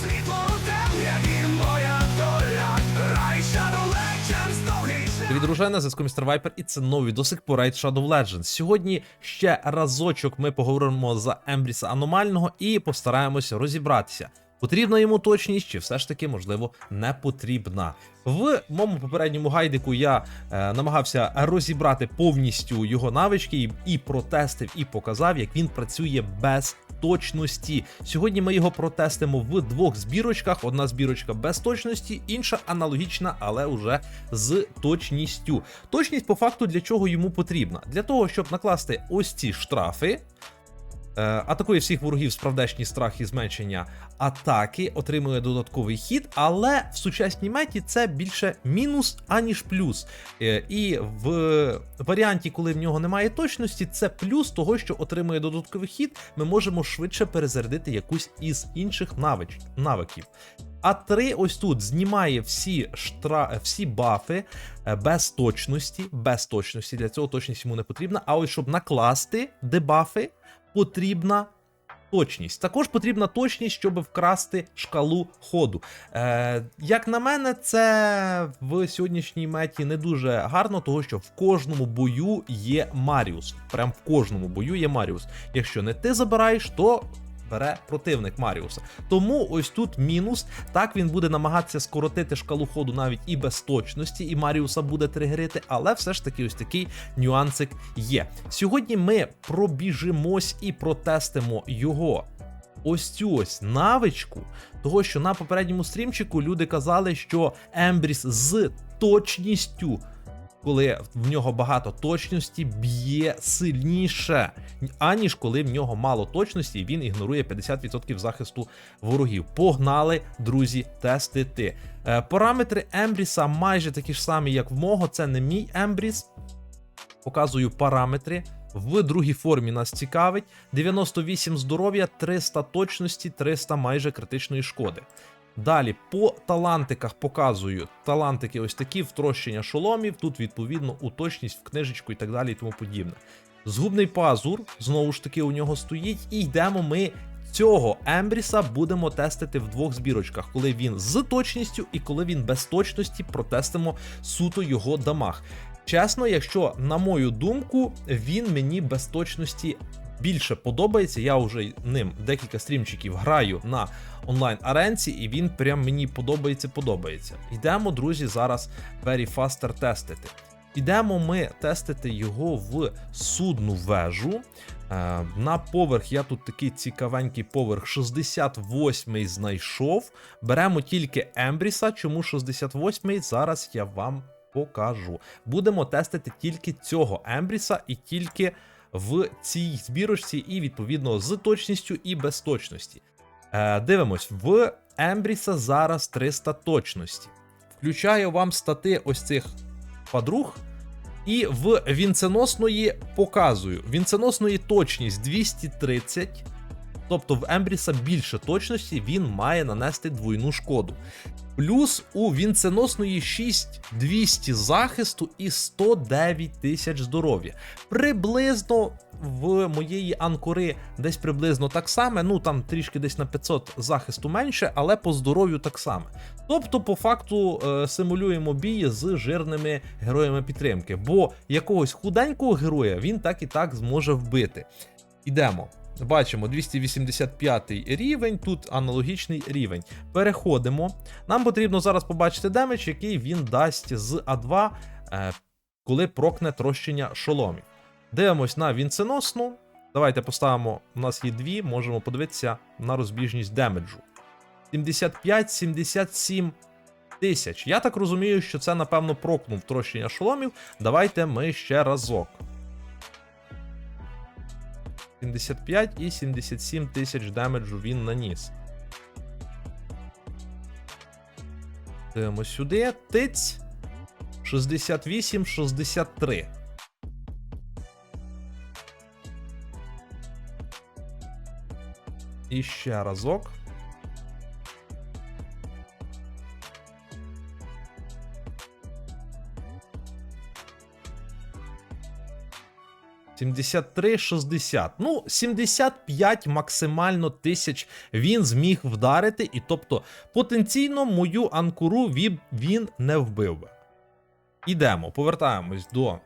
Світло у темряві моя доля Рай Shadow Legends довгий зв'язку Містер Вайпер, і це новий досик по Raid Shadow Legends. Сьогодні ще разочок ми поговоримо за Ембріса аномального і постараємося розібратися. Потрібна йому точність, чи все ж таки, можливо, не потрібна. В моєму попередньому гайдику я е, намагався розібрати повністю його навички і, і протестив, і показав, як він працює без точності. Сьогодні ми його протестимо в двох збірочках: одна збірочка без точності, інша аналогічна, але уже з точністю. Точність по факту для чого йому потрібна? Для того, щоб накласти ось ці штрафи. Е, Атакує всіх ворогів справдешній страх і зменшення атаки, отримує додатковий хід, але в сучасній меті це більше мінус, аніж плюс. Е, І в варіанті, коли в нього немає точності, це плюс того, що отримує додатковий хід, ми можемо швидше перезарядити якусь із інших навич, навиків. А 3 ось тут знімає всі штра... всі бафи е, без точності. Без точності. Для цього точність йому не потрібна. А ось щоб накласти дебафи, потрібна точність. Також потрібна точність, щоб вкрасти шкалу ходу. Е, як на мене, це в сьогоднішній меті не дуже гарно, тому що в кожному бою є Маріус. Прям в кожному бою є Маріус. Якщо не ти забираєш, то. Бере противник Маріуса. Тому ось тут мінус. Так він буде намагатися скоротити шкалу ходу навіть і без точності, і Маріуса буде тригерити, але все ж таки ось такий нюансик є. Сьогодні ми пробіжимось і протестимо його. Ось цю ось навичку, того що на попередньому стрімчику люди казали, що Ембріс з точністю, коли в нього багато точності, б'є сильніше, аніж коли в нього мало точності, і він ігнорує 50% захисту ворогів. Погнали, друзі, тестити. Е, Параметри Ембріса майже такі ж самі, як в мого. Це не мій Ембріс. Показую параметри. В другій формі нас цікавить 98 здоров'я, 300 точності, 300 майже критичної шкоди. Далі по талантиках показую талантики ось такі, втрощення шоломів, тут відповідно уточність в книжечку і так далі і тому подібне. Згубний пазур, знову ж таки, у нього стоїть, і йдемо ми цього Ембріса будемо тестити в двох збірочках, коли він з точністю і коли він без точності протестимо суто його дамаг. Чесно, якщо, на мою думку, він мені без точності більше подобається. Я вже ним декілька стрімчиків граю на онлайн аренці, і він прям мені подобається, подобається. Йдемо, друзі, зараз Very Faster тестити. Підемо ми тестити його в судну вежу. Е, на поверх я тут такий цікавенький поверх 68-й знайшов. Беремо тільки Ембріса. Чому 68-й? зараз я вам покажу. Будемо тестити тільки цього Ембріса і тільки в цій збірочці, і відповідно з точністю і без точності. Е, дивимось, в Ембріса зараз 300 точності. Включаю вам стати ось цих подруг. І в вінценосної показую. Вінценосної точність 230. Тобто в Ембріса більше точності він має нанести двойну шкоду. Плюс у вінценосної 6200 захисту і 109 тисяч здоров'я. Приблизно в моєї анкори десь приблизно так само, ну там трішки десь на 500 захисту менше, але по здоров'ю так само. Тобто, по факту, е, симулюємо бій з жирними героями підтримки, бо якогось худенького героя він так і так зможе вбити. Ідемо. Бачимо 285 рівень, тут аналогічний рівень. Переходимо. Нам потрібно зараз побачити демедж, який він дасть з А2, е, коли прокне трощення шоломів. Дивимось на вінценосну. Давайте поставимо, у нас є дві, можемо подивитися на розбіжність демеджу. 75-77 тисяч. Я так розумію, що це, напевно, прокнув трощення шоломів. Давайте ми ще разок. 75 і 77 тисяч демеджу він наніс. Дивимо сюди. Тиць. 68, 63. І ще разок. 73, 60. Ну, 75 максимально тисяч він зміг вдарити, і тобто потенційно мою анкуру він не вбив би. Ідемо, повертаємось до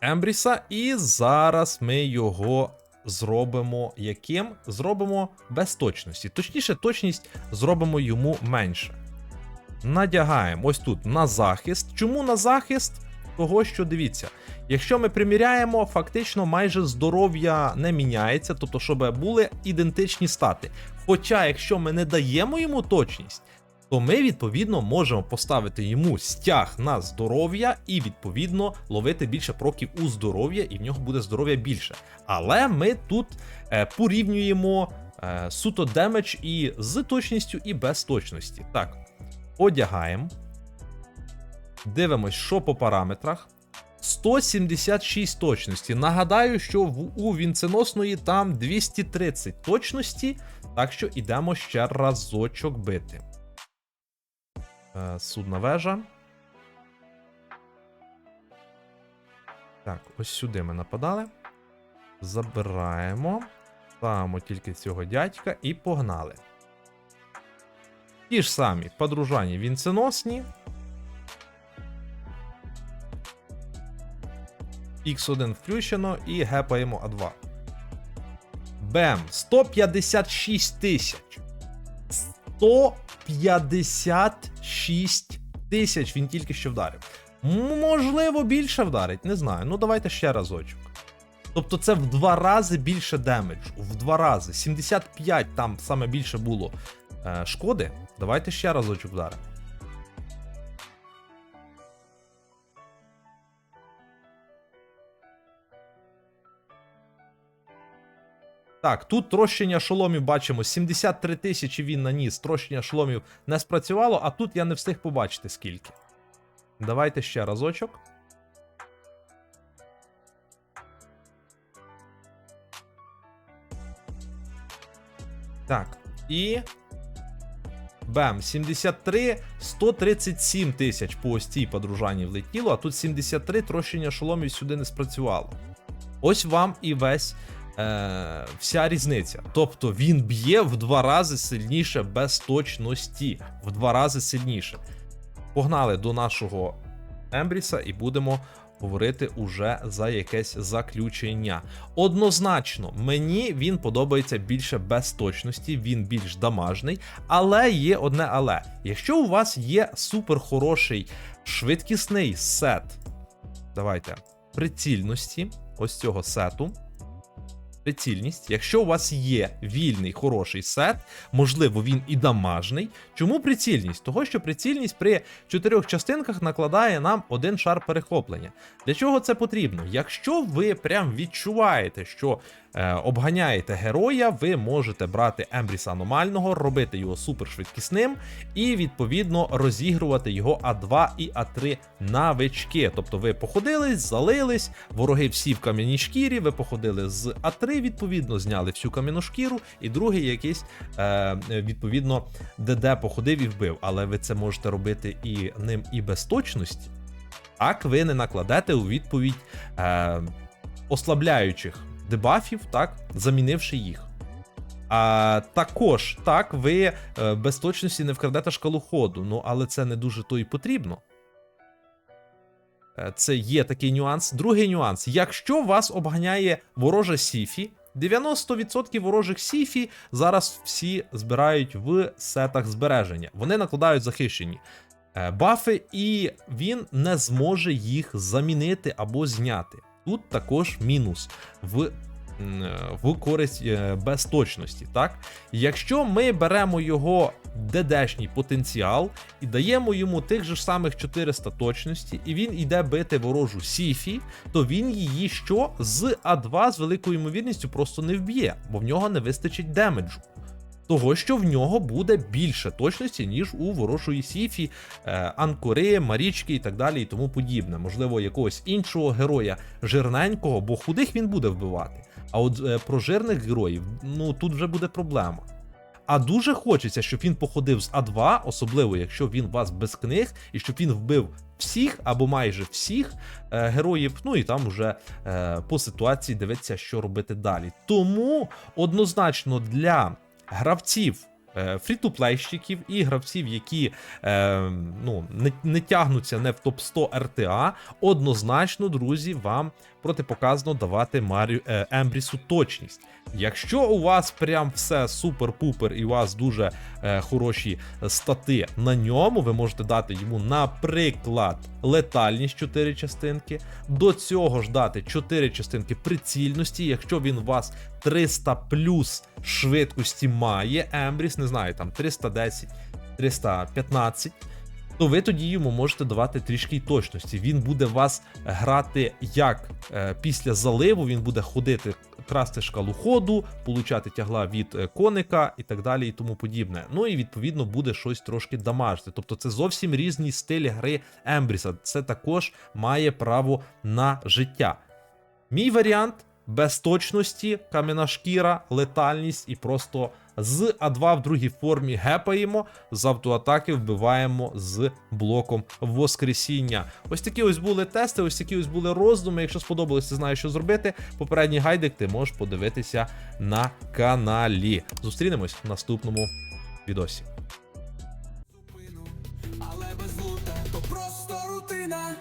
Ембріса, і зараз ми його зробимо яким? Зробимо без точності. Точніше, точність зробимо йому менше. Надягаємо ось тут на захист. Чому на захист? Того, що дивіться, якщо ми приміряємо, фактично майже здоров'я не міняється, тобто, щоб були ідентичні стати. Хоча, якщо ми не даємо йому точність, то ми відповідно можемо поставити йому стяг на здоров'я і відповідно ловити більше проків у здоров'я, і в нього буде здоров'я більше. Але ми тут е, порівнюємо е, суто демедж і з точністю, і без точності. Так, одягаємо. Дивимось, що по параметрах. 176 точності. Нагадаю, що в, у вінценосної там 230 точності, так що ідемо ще разочок бити. Е, судна вежа. Так, ось сюди ми нападали. Забираємо. Ставимо тільки цього дядька і погнали. Ті ж самі подружані вінценосні. X1 включено і гепаємо А2. Бем! 156 тисяч. 156 тисяч він тільки що вдарив. Можливо, більше вдарить, не знаю. Ну давайте ще разочок. Тобто це в два рази більше демеджу. В два рази. 75 там саме більше було е, шкоди. Давайте ще разочок вдаримо. Так, тут трощення шоломів бачимо. 73 тисячі він наніс. Трощення шоломів не спрацювало, а тут я не встиг побачити скільки. Давайте ще разочок. Так, і. Бем, 73, 137 тисяч по ось цій подружанні влетіло, а тут 73 трощення шоломів сюди не спрацювало. Ось вам і весь е, вся різниця. Тобто він б'є в два рази сильніше без точності. В два рази сильніше. Погнали до нашого Ембріса і будемо говорити уже за якесь заключення. Однозначно, мені він подобається більше без точності, він більш дамажний, але є одне але. Якщо у вас є супер хороший швидкісний сет, давайте, прицільності ось цього сету. Прицільність, якщо у вас є вільний хороший сет, можливо, він і дамажний. Чому прицільність? Того, що прицільність при чотирьох частинках накладає нам один шар перехоплення. Для чого це потрібно? Якщо ви прям відчуваєте, що обганяєте героя, ви можете брати Ембріса аномального, робити його супершвидкісним і відповідно розігрувати його А2 і А3 навички. Тобто ви походились, залились, вороги всі в кам'яній шкірі, ви походили з А3, відповідно, зняли всю кам'яну шкіру, і другий якийсь е, відповідно ДД походив і вбив. Але ви це можете робити і ним і без точності. Так, ви не накладете у відповідь е, ослабляючих дебафів, так, замінивши їх. А також так, ви е, без точності не вкрадете шкалу ходу, ну але це не дуже то і потрібно. Е, Це є такий нюанс. Другий нюанс: якщо вас обганяє ворожа Сіфі, 90% ворожих Сіфі зараз всі збирають в сетах збереження. Вони накладають захищені е, бафи, і він не зможе їх замінити або зняти. Тут також мінус в. В користь е, без точності, так? Якщо ми беремо його ДДшній потенціал і даємо йому тих же ж самих 400 точності, і він йде бити ворожу Сіфі, то він її що з А2 з великою ймовірністю просто не вб'є, бо в нього не вистачить демеджу. Того, що в нього буде більше точності, ніж у ворожої Сіфі, е, Анкори, Марічки і так далі, і тому подібне. Можливо, якогось іншого героя жирненького, бо худих він буде вбивати. А от е, про жирних героїв, ну тут вже буде проблема. А дуже хочеться, щоб він походив з А2, особливо якщо він вас без книг, і щоб він вбив всіх або майже всіх е, героїв. Ну і там уже е, по ситуації дивиться, що робити далі. Тому однозначно для гравців. е, Фрі-ту-плейщиків і гравців, які е, ну, не, не тягнуться не в топ-100 РТА, однозначно, друзі, вам протипоказано давати Марію е, Ембрісу точність. Якщо у вас прям все супер-пупер і у вас дуже е, хороші стати на ньому, ви можете дати йому, наприклад, летальність 4 частинки. До цього ж дати 4 частинки прицільності. Якщо він вас 300 плюс швидкості має, Ембріс, не знаю, там 310, 315 то ви тоді йому можете давати трішки точності. Він буде вас грати як е, після заливу, він буде ходити, красти шкалу ходу, получати тягла від е, коника і так далі, і тому подібне. Ну і відповідно буде щось трошки дамажити. Тобто це зовсім різні стилі гри Ембріса. Це також має право на життя. Мій варіант без точності, кам'яна шкіра, летальність і просто з А2 в другій формі гепаємо, з автоатаки вбиваємо з блоком Воскресіння. Ось такі ось були тести, ось такі ось були роздуми. Якщо сподобалось, ти знаєш, що зробити. Попередній гайдик ти можеш подивитися на каналі. Зустрінемось в наступному відосі. Але без просто рутина.